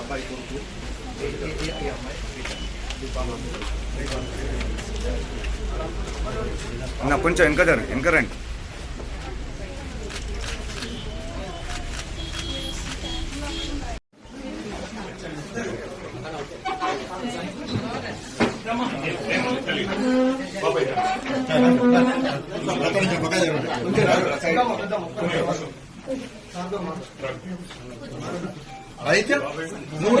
అబ్బాయి కొడుకు ఈ- అమ్మాయి? కొంచెం వెనక జరు వెనక రండి. అయితే నువ్వు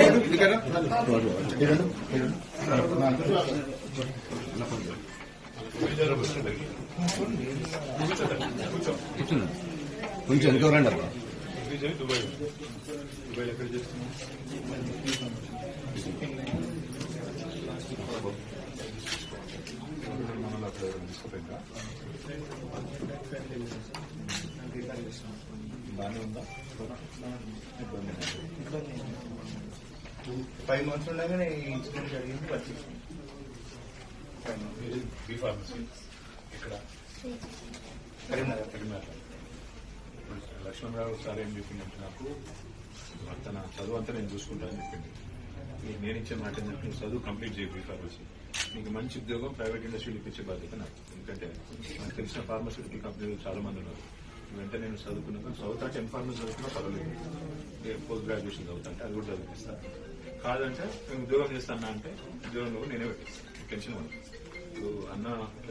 కొంచెం వెనక రండి అబ్బా దుబాయ్ దుబాయ్ ఎక్కడ చేస్తున్నాం బాగానే ఉందా? ఫైవ్ మంత్స్ ఉండగానే ఇన్సిడెంట్ జరిగింది మంత్స్. B pharmacy. ఇక్కడ. కరీంనగర్. కరీంనగర్. లక్ష్మణరావు సార్ ఏం చెప్పిందంటే నాకు తన చదువు అంతా నేను చూసుకుంటానని చెప్పింది. నేను ఇచ్చే మాట ఏంటంటే నువ్వు చదువు కంప్లీట్ చేయి బీ ఫార్మసీ. నీకు మంచి ఉద్యోగం ప్రైవేట్ ఇండస్ట్రీకి ఇచ్చే బాధ్యత నాకు. ఎందుకంటే నాకు తెలిసిన ఫార్మస్యూటికల్ కంపెనీలు చాలా మంది ఉన్నారు. వెంటనే నేను చదువుకున్నాక చదువుతా టెన్ ఫార్మసీ చదువుకున్నా పర్వాలేదు. పోస్ట్ గ్రాడ్యుయేషన్ చదువుతుంటే అది కూడా చదివిస్తా. కాదంటే నేను ఉద్యోగం చేస్తానా అంటే ఉద్యోగంలో నేనే పెట్టిస్తాను టెన్షన్ ఉంది ఇప్పుడు అన్న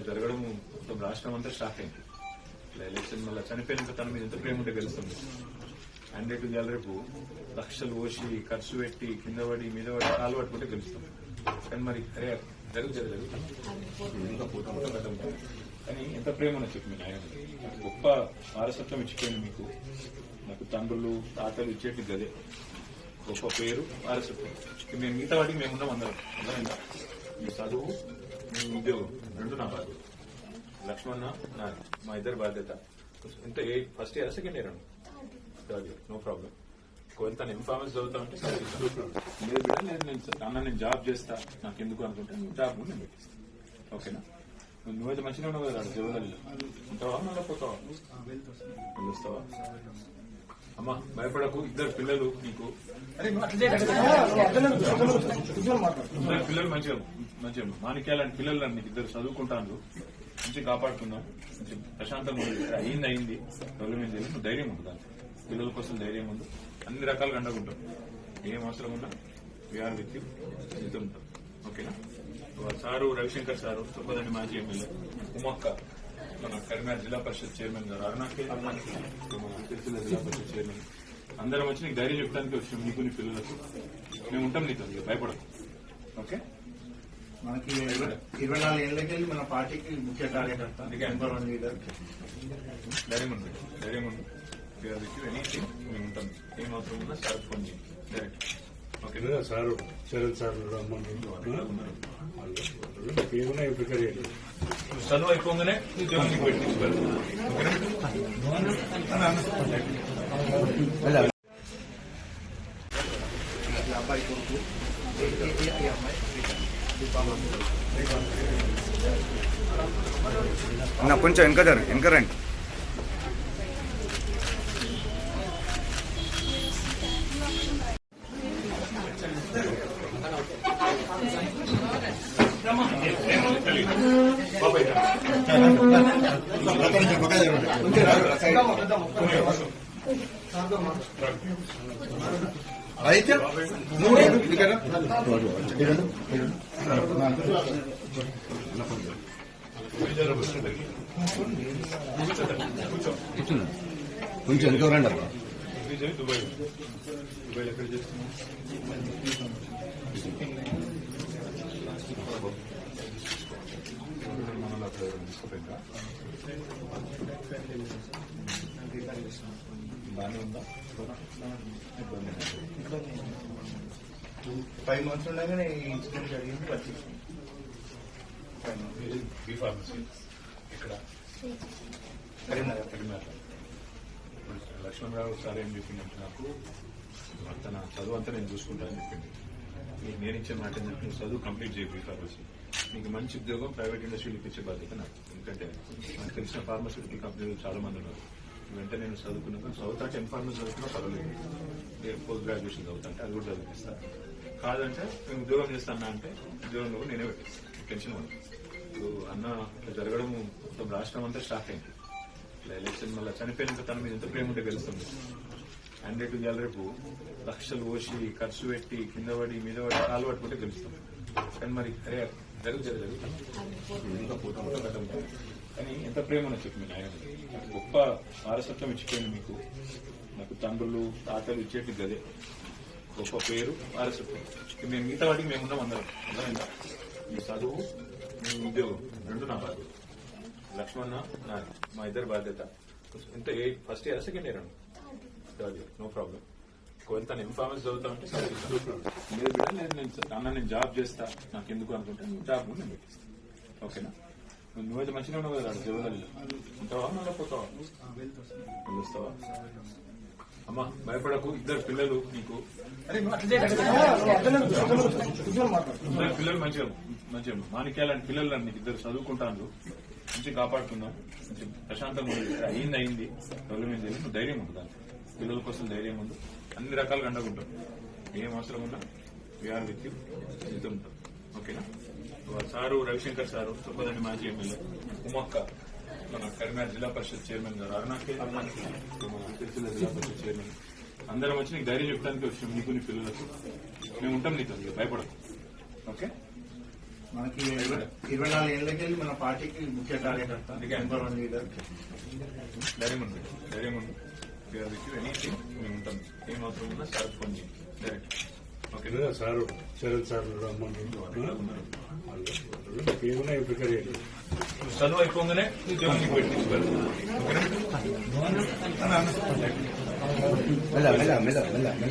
జరగడం మొత్తం రాష్ట్రం అంతా షాక్ అయింది. ఇట్లా ఎలక్షన్ వల్ల చనిపోయినాక తన మీద ఎంత ప్రేమ ఉంటే గెలుస్తుంది అండ్ రేపు ఇవాళ రేపు లక్షలు పోసి ఖర్చు పెట్టి కింద పడి మీద పడి కాలు పట్టుకుంటే గెలుస్తుంది కానీ మరి అరే జరుగు జరుగు జరుగు. ఇంకా పోతా. కానీ ఎంత ప్రేమ అని చెప్పి మీ నాయన. గొప్ప వారసత్వం ఇచ్చిపోయింది మీకు. నాకు తండ్రులు తాతలు ఇచ్చేటి గదే. గొప్ప పేరు వారసత్వం. మేము మిగతా వాటికి మేము ఉన్నాం అందరం. అందరం మీ చదువు మీ ఉద్యోగం రెండు నా బాధ్యత. లక్ష్మణ నాది మా ఇద్దరు బాధ్యత. ఇంత ఏ ఫస్ట్ ఇయర్ సెకండ్ ఇయర్? అండి థర్డ్ ఇయర్ నో ప్రాబ్లం కొంత ఇన్ఫార్మెన్స్ చదువుతా ఉంటే లేదు బిడ్డ లేదు నేను అన్న నేను జాబ్ చేస్తా. నాకు ఎందుకు అనుకుంటే జాబ్ నేను పెట్టిస్తాను ఓకేనా? నువ్వైతే మంచిగా ఉన్నావు కదా జవహర్లాల్ ఉంటావా? మళ్ళీ పోతావా వెళ్ళొస్తావా? అమ్మా భయపడకు ఇద్దరు పిల్లలు నీకు. ఇద్దరు పిల్లలు మంచిగా మంచిగా మాణిక్యాలని పిల్లలు నీకు ఇద్దరు చదువుకుంటాను మంచి కాపాడుకుందాం మంచి ప్రశాంతంగా ఉంది. అయింది అయింది. డెవలప్మెంట్ చేయాలి ధైర్యం ఉంటుంది దానికి. పిల్లల కోసం ధైర్యం ఉంది. అన్ని రకాలుగా అండకుంటాం ఏం అవసరం ఉన్నా విఆర్ విత్ యూ ఉంటాం. ఓకేనా? సారు రవిశంకర్ సారు తొప్పదండి మాజీ ఎమ్మెల్యే ఉమక్క మన కరీంనగర్ జిల్లా పరిషత్ చైర్మన్ గారు. అరుణాకి జిల్లా పరిషత్ చైర్మన్. అందరం వచ్చి నీకు ధైర్యం చెప్పడానికి వచ్చినాం నీకు నీ పిల్లలకు. మేము ఉంటాం నీతో భయపడకు. ఓకే? మనకి ఇరవై నాలుగు ఏళ్ళకి మన పార్టీకి ముఖ్య కార్యకర్త అందుకే. Number one leader. ధైర్యం ఉంది ధైర్యం ఉంది ఎనీథింగ్ మేము ఉంటాం. ఏం అవసరం ఉన్నా సార్ ఫోన్ చేయండి. డైరెక్ట్ లేదా సారు శరత్ సార్ ఏమైనా ప్రిపేర్ చేయాలి చదువు అయిపోగానే ఉద్యోగం నీకు పెట్టి తీసుకెళ్తాను ఈ అబ్బాయి కొడుకు అమ్మాయి కొంచెం వెనక జరు వెనక రండి. అయితే నువ్వు కొంచెం వెనక అబ్బా దుబాయ్ దుబాయ్ ఎక్కడ చేస్తున్నాం తీసుకుపోయిందా బాగానే ఉందా ఫైవ్ మంత్స్ ఉండగానే ఇన్సిడెంట్ జరిగింది వచ్చేసింది ఫైవ్ మంత్స్ బీ ఫార్మసీ. ఇక్కడ. కరీంనగర్. కరీంనగర్. లక్ష్మణరావు సార్ ఏం చెప్పిందంటే నాకు తన చదువు అంతా నేను చూసుకుంటానని చెప్పింది. నేను ఇచ్చే మాట ఏంటంటే చదువు కంప్లీట్ చేయి బీ ఫార్మసీ. మీకు మంచి ఉద్యోగం ప్రైవేట్ ఇండస్ట్రీకి ఇచ్చే బాధ్యత నాకు. ఎందుకంటే నాకు తెలిసిన ఫార్మస్యూటికల్ కంపెనీలు చాలా మంది ఉన్నారు. వెంటనే నేను చదువుకున్నాక చదువుతా టెన్ ఫార్మసీ చదువుకున్నా పర్వాలేదు. పోస్ట్ గ్రాడ్యుయేషన్ చదువుతుంటే అది కూడా చదివిస్తా. కాదంటే మేము ఉద్యోగం చేస్తానా అంటే ఉద్యోగంలో కూడా నేనే పెట్టేస్తాను టెన్షన్ ఉండదు ఇప్పుడు అన్న జరగడం మొత్తం రాష్ట్రం అంతా స్టార్ట్ అయింది. ఇట్లా ఎలక్షన్ మళ్ళీ చనిపోయినంత తన మీద ఎంత ప్రేమ ఉంటే గెలుస్తుంది అండ్ వేల రేపు లక్షలు పోసి ఖర్చు పెట్టి కింద పడి మీద పడి కాలు పట్టుకుంటే గెలుస్తాం కానీ మరి అరే జరుగు జరుగు జరుగు. కానీ ఎంత ప్రేమ చెప్పి మీ నాయన. గొప్ప వారసత్వం ఇచ్చిపోయింది మీకు. నాకు తండ్రులు తాతలు ఇచ్చేటి గదే గొప్ప పేరు వారసత్వం. మేము మిగతా వాటికి మేము ఉన్నాం అందరం. అర్థమైందా? మీ చదువు మీ ఉద్యోగం. రెండు నా బాధ్యత. లక్ష్మణ నాది. మా ఇద్దరు బాధ్యత. ఇంత ఏ ఫస్ట్ ఇయర్. Second year. అండి నో ప్రాబ్లం ఒకవేళ తను ఇన్ఫార్మేషన్ చదువుతా. ఉంటే. లేదు బిడ్డ లేదు నేను అన్న నేను జాబ్ చేస్తా. నాకు ఎందుకు అనుకుంటే నువ్వు జాబ్ కూడా నేను పెట్టిస్తాను ఓకేనా? నువ్వు నువ్వైతే మంచిగా ఉన్నావు కదా జవహర్లాల్ ఉంటావా? మళ్ళీ పోతావా వెళ్ళొస్తావా? అమ్మా భయపడకు. ఇద్దరు పిల్లలు నీకు. ఇద్దరు పిల్లలు మంచిగా మంచిగా మాణిక్యాలని పిల్లలు నీకు ఇద్దరు చదువుకుంటాను మంచి కాపాడుకుందాం. మంచి ప్రశాంతంగా ఉంది అయింది అయింది. డెవలప్మెంట్ నువ్వు ధైర్యం ఉంటుంది. పిల్లల కోసం ధైర్యం ఉంది అన్ని రకాలుగా అండకుంటాం. ఏం అవసరం ఉన్నా వీఆర్ విత్ యూ మీతో ఉంటాం. ఓకేనా? సారు రవిశంకర్ సారు తొప్పదండి మాజీ ఎమ్మెల్యే. ఉమక్క మన కరీంనగర్ జిల్లా పరిషత్ చైర్మన్ గారు. అరుణాకే జిల్లా పరిషత్ చైర్మన్. అందరం వచ్చి నీకు ధైర్యం చెప్పడానికి వచ్చినాం నీకు నీ పిల్లలకు. మేము ఉంటాం నీతో భయపడకు. ఓకే? మనకి ఇరవై నాలుగు ఏళ్ళకి మన పార్టీకి ముఖ్య కార్యకర్త ధైర్యం ఉంది ధైర్యం ఉంది వీఆర్ విత్ యూ ఎనీథింగ్ మేము ఉంటాం ఏం అవసరం ఉన్నా సార్ ఫోన్ చేయండి డైరెక్ట్ ఓకే లేదా సారు శరత్ సార్ రమ్మంటారు ఏమైనా ప్రిపేర్ చేయండి చదువు అయిపోగానే ఉద్యోగం నీకు పెట్టించగలరు ఓకేనా మెల్ల మెల్ల మెల్ల మెల్ల మెల్ల